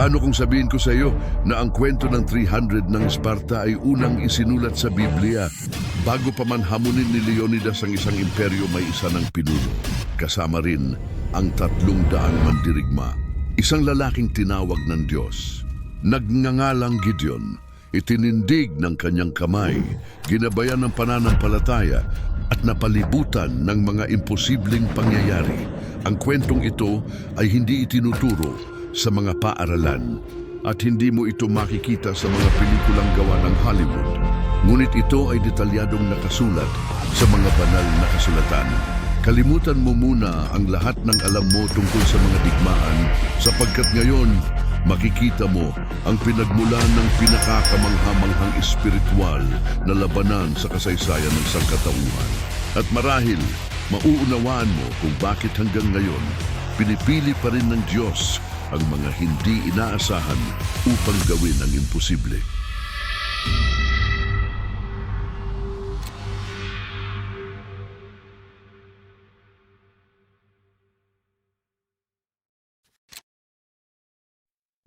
Paano kung sabihin ko sa iyo na ang kwento ng 300 ng Sparta ay unang isinulat sa Biblia bago pa man hamunin ni Leonidas ang isang imperyo may isa ng pinuno. Kasama rin ang tatlong daang mandirigma. Isang lalaking tinawag ng Diyos. Nagngangalang Gideon, itinindig ng kanyang kamay, ginabayan ng pananampalataya at napalibutan ng mga imposibleng pangyayari. Ang kwentong ito ay hindi itinuturo sa mga paaralan at hindi mo ito makikita sa mga pelikulang gawa ng Hollywood. Ngunit ito ay detalyadong nakasulat sa mga banal na kasulatan. Kalimutan mo muna ang lahat ng alam mo tungkol sa mga digmaan sapagkat ngayon makikita mo ang pinagmulan ng pinakakamanghamanghang espiritual na labanan sa kasaysayan ng sangkatauhan. At marahil, mauunawaan mo kung bakit hanggang ngayon pinipili pa rin ng Diyos ang mga hindi inaasahan upang gawin ang imposible.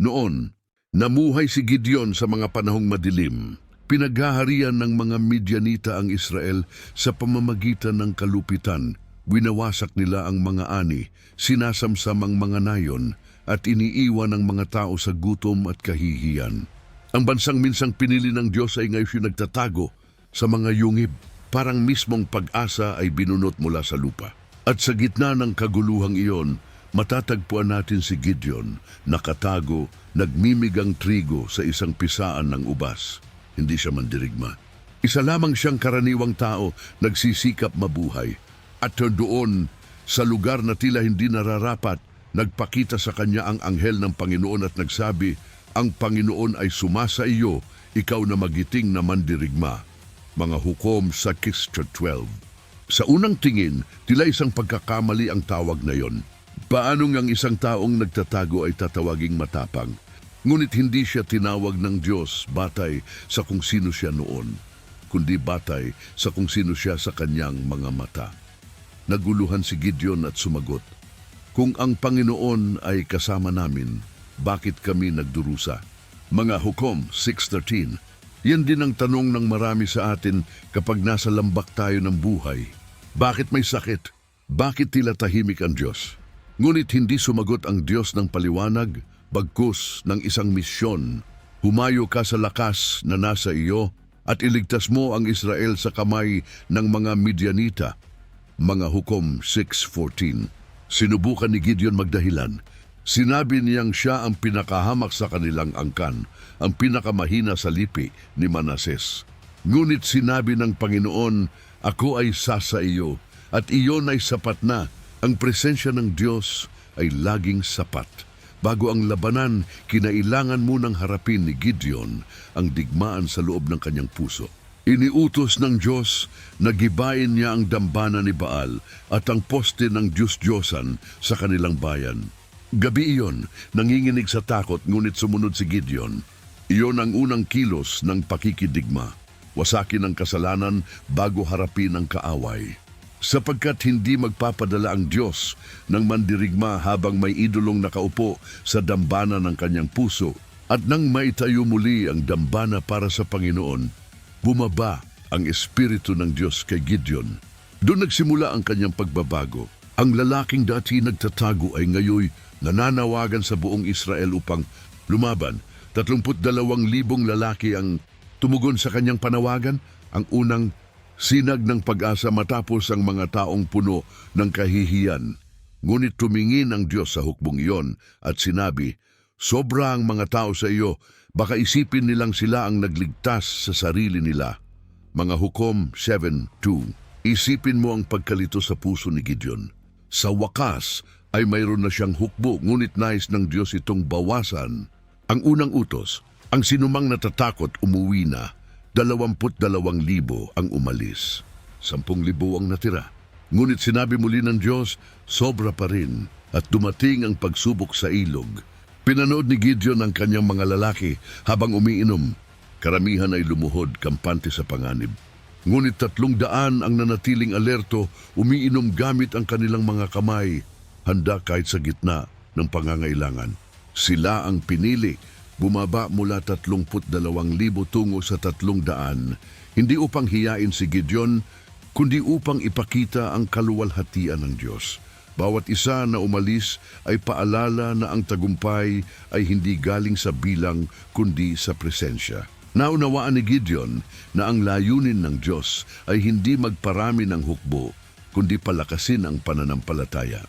Noon, namuhay si Gideon sa mga panahong madilim. Pinaghaharian ng mga Midianita ang Israel sa pamamagitan ng kalupitan. Winawasak nila ang mga ani, sinasamsam ang mga nayon, at iniiwan ang mga tao sa gutom at kahihiyan. Ang bansang minsang pinili ng Diyos ay ngayon nagtatago sa mga yungib. Parang mismong pag-asa ay binunot mula sa lupa. At sa gitna ng kaguluhang iyon, matatagpuan natin si Gideon, nakatago, nagmimigang trigo sa isang pisaan ng ubas. Hindi siya mandirigma. Isa lamang siyang karaniwang tao, nagsisikap mabuhay. At doon, sa lugar na tila hindi nararapat, nagpakita sa kanya ang anghel ng Panginoon at nagsabi, Ang Panginoon ay sumasa iyo, ikaw na magiting na mandirigma. Mga hukom sa Kistra 12. Sa unang tingin, tila isang pagkakamali ang tawag na yon. Paano ngang isang taong nagtatago ay tatawaging matapang? Ngunit hindi siya tinawag ng Diyos batay sa kung sino siya noon, kundi batay sa kung sino siya sa kanyang mga mata. Naguluhan si Gideon at sumagot, Kung ang Panginoon ay kasama namin, bakit kami nagdurusa? Mga hukom 6.13 Yan din ang tanong ng marami sa atin kapag nasa lambak tayo ng buhay. Bakit may sakit? Bakit tila tahimik ang Diyos? Ngunit hindi sumagot ang Diyos ng paliwanag, bagkus ng isang misyon. Humayo ka sa lakas na nasa iyo at iligtas mo ang Israel sa kamay ng mga Midianita. Mga hukom 6.14 Sinubukan ni Gideon magdahilan. Sinabi niyang siya ang pinakahamak sa kanilang angkan, ang pinakamahina sa lipi ni Manases. Ngunit sinabi ng Panginoon, Ako ay sasa iyo, at iyon ay sapat na. Ang presensya ng Diyos ay laging sapat. Bago ang labanan, kinailangan munang harapin ni Gideon ang digmaan sa loob ng kanyang puso. Iniutos ng Diyos na gibain niya ang dambana ni Baal at ang poste ng Diyos-Diyosan sa kanilang bayan. Gabi iyon, nanginginig sa takot ngunit sumunod si Gideon. Iyon ang unang kilos ng pakikidigma. Wasakin ang kasalanan bago harapin ang kaaway. Sapagkat hindi magpapadala ang Diyos ng mandirigma habang may idolong nakaupo sa dambana ng kanyang puso at nang maitayo muli ang dambana para sa Panginoon, bumaba ang Espiritu ng Diyos kay Gideon. Doon nagsimula ang kanyang pagbabago. Ang lalaking dati nagtatago ay ngayoy nananawagan sa buong Israel upang lumaban. 32,000 lalaki ang tumugon sa kanyang panawagan. Ang unang sinag ng pag-asa matapos ang mga taong puno ng kahihiyan. Ngunit tumingin ang Diyos sa hukbong iyon at sinabi, Sobra ang mga tao sa iyo, baka isipin nilang sila ang nagligtas sa sarili nila. Mga hukom 7.2 Isipin mo ang pagkalito sa puso ni Gideon. Sa wakas ay mayroon na siyang hukbo ngunit nais ng Diyos itong bawasan. Ang unang utos, ang sinumang natatakot umuwi na, dalawamput dalawang libo ang umalis. Sampung libo ang natira. Ngunit sinabi muli ng Diyos, sobra pa rin at dumating ang pagsubok sa ilog. Pinanood ni Gideon ang kanyang mga lalaki habang umiinom. Karamihan ay lumuhod kampante sa panganib. Ngunit tatlong daan ang nanatiling alerto, umiinom gamit ang kanilang mga kamay, handa kahit sa gitna ng pangangailangan. Sila ang pinili, bumaba mula 32,000 tungo sa 300, hindi upang hiyain si Gideon, kundi upang ipakita ang kaluwalhatian ng Diyos. Bawat isa na umalis ay paalala na ang tagumpay ay hindi galing sa bilang kundi sa presensya. Naunawaan ni Gideon na ang layunin ng Diyos ay hindi magparami ng hukbo, kundi palakasin ang pananampalataya.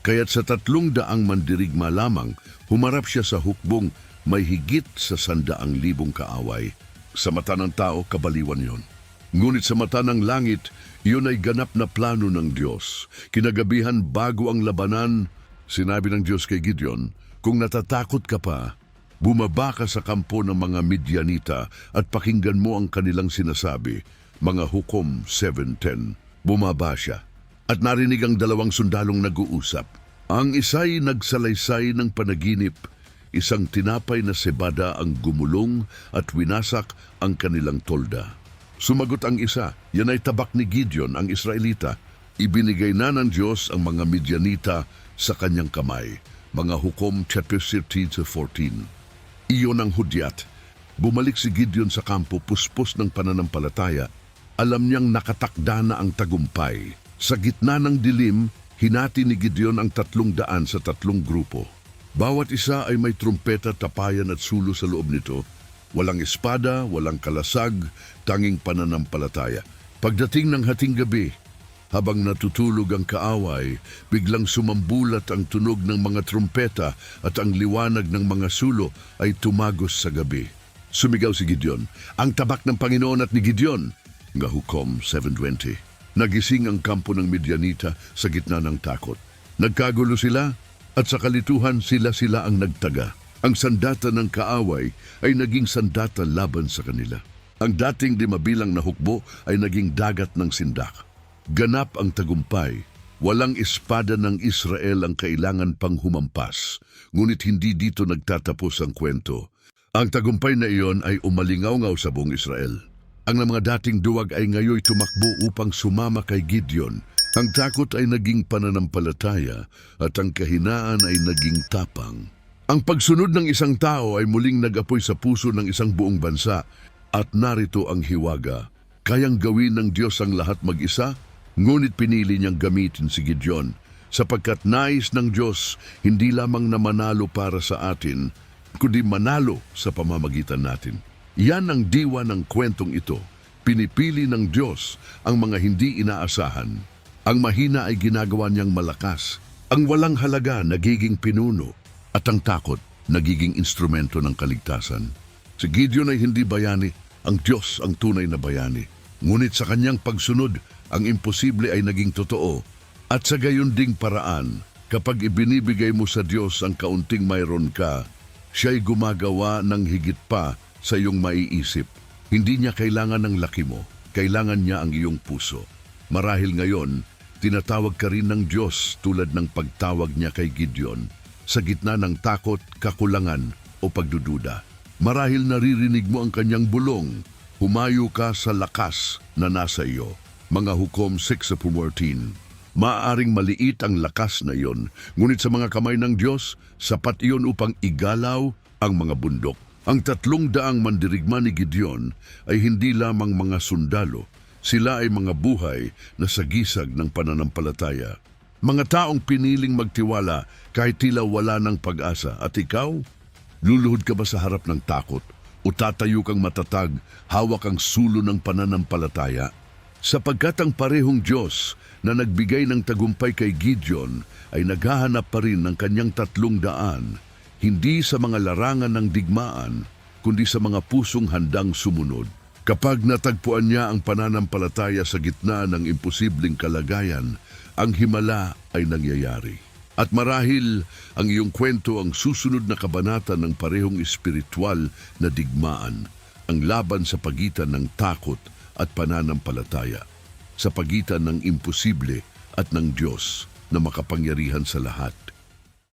Kaya't sa tatlong daang mandirigma lamang, humarap siya sa hukbong may higit sa sandaang libong kaaway. Sa mata ng tao, kabaliwan yon. Ngunit sa mata ng langit, iyon ay ganap na plano ng Diyos. Kinagabihan bago ang labanan, sinabi ng Diyos kay Gideon, kung natatakot ka pa, bumaba ka sa kampo ng mga Midianita at pakinggan mo ang kanilang sinasabi, mga hukom 7.10. Bumaba siya at narinig ang dalawang sundalong nag-uusap. Ang isa'y nagsalaysay ng panaginip, isang tinapay na sebada ang gumulong at winasak ang kanilang tolda. Sumagot ang isa, yan ay tabak ni Gideon ang Israelita. Ibinigay na ng Diyos ang mga Midianita sa kanyang kamay. Mga hukom chapter 13 to 14. Iyon ang hudyat. Bumalik si Gideon sa kampo puspos ng pananampalataya. Alam niyang nakatakda na ang tagumpay. Sa gitna ng dilim, hinati ni Gideon ang tatlong daan sa tatlong grupo. Bawat isa ay may trumpeta, tapayan at sulo sa loob nito. Walang espada, walang kalasag, tanging pananampalataya. Pagdating ng hating gabi, habang natutulog ang kaaway, biglang sumambulat ang tunog ng mga trumpeta at ang liwanag ng mga sulo ay tumagos sa gabi. Sumigaw si Gideon, ang tabak ng Panginoon at ni Gideon, nga Hukom 7.20. Nagising ang kampo ng Midianita sa gitna ng takot. Nagkagulo sila at sa kalituhan sila-sila ang nagtaga. Ang sandata ng kaaway ay naging sandata laban sa kanila. Ang dating di mabilang na hukbo ay naging dagat ng sindak. Ganap ang tagumpay. Walang espada ng Israel ang kailangan pang humampas. Ngunit hindi dito nagtatapos ang kwento. Ang tagumpay na iyon ay umalingaw-ngaw sa buong Israel. Ang mga dating duwag ay ngayoy tumakbo upang sumama kay Gideon. Ang takot ay naging pananampalataya at ang kahinaan ay naging tapang. Ang pagsunod ng isang tao ay muling nag-apoy sa puso ng isang buong bansa at narito ang hiwaga. Kayang gawin ng Diyos ang lahat mag-isa, ngunit pinili niyang gamitin si Gideon sapagkat nais ng Diyos hindi lamang na manalo para sa atin, kundi manalo sa pamamagitan natin. Yan ang diwa ng kwentong ito. Pinipili ng Diyos ang mga hindi inaasahan. Ang mahina ay ginagawa niyang malakas. Ang walang halaga nagiging pinuno at ang takot nagiging instrumento ng kaligtasan. Si Gideon ay hindi bayani, ang Diyos ang tunay na bayani. Ngunit sa kanyang pagsunod, ang imposible ay naging totoo. At sa gayon ding paraan, kapag ibinibigay mo sa Diyos ang kaunting mayroon ka, siya'y gumagawa ng higit pa sa iyong maiisip. Hindi niya kailangan ng laki mo, kailangan niya ang iyong puso. Marahil ngayon, tinatawag ka rin ng Diyos tulad ng pagtawag niya kay Gideon sa gitna ng takot, kakulangan o pagdududa. Marahil naririnig mo ang kanyang bulong, humayo ka sa lakas na nasa iyo. Mga hukom 6 sa 14. Maaring maliit ang lakas na iyon, ngunit sa mga kamay ng Diyos, sapat iyon upang igalaw ang mga bundok. Ang tatlong daang mandirigma ni Gideon ay hindi lamang mga sundalo, sila ay mga buhay na sagisag ng pananampalataya. Mga taong piniling magtiwala kahit tila wala ng pag-asa. At ikaw, luluhod ka ba sa harap ng takot o tatayo kang matatag, hawak ang sulo ng pananampalataya? Sapagkat ang parehong Diyos na nagbigay ng tagumpay kay Gideon ay naghahanap pa rin ng kanyang tatlong daan, hindi sa mga larangan ng digmaan, kundi sa mga pusong handang sumunod. Kapag natagpuan niya ang pananampalataya sa gitna ng imposibleng kalagayan, ang himala ay nangyayari. At marahil ang iyong kwento ang susunod na kabanata ng parehong espiritual na digmaan, ang laban sa pagitan ng takot at pananampalataya, sa pagitan ng imposible at ng Diyos na makapangyarihan sa lahat.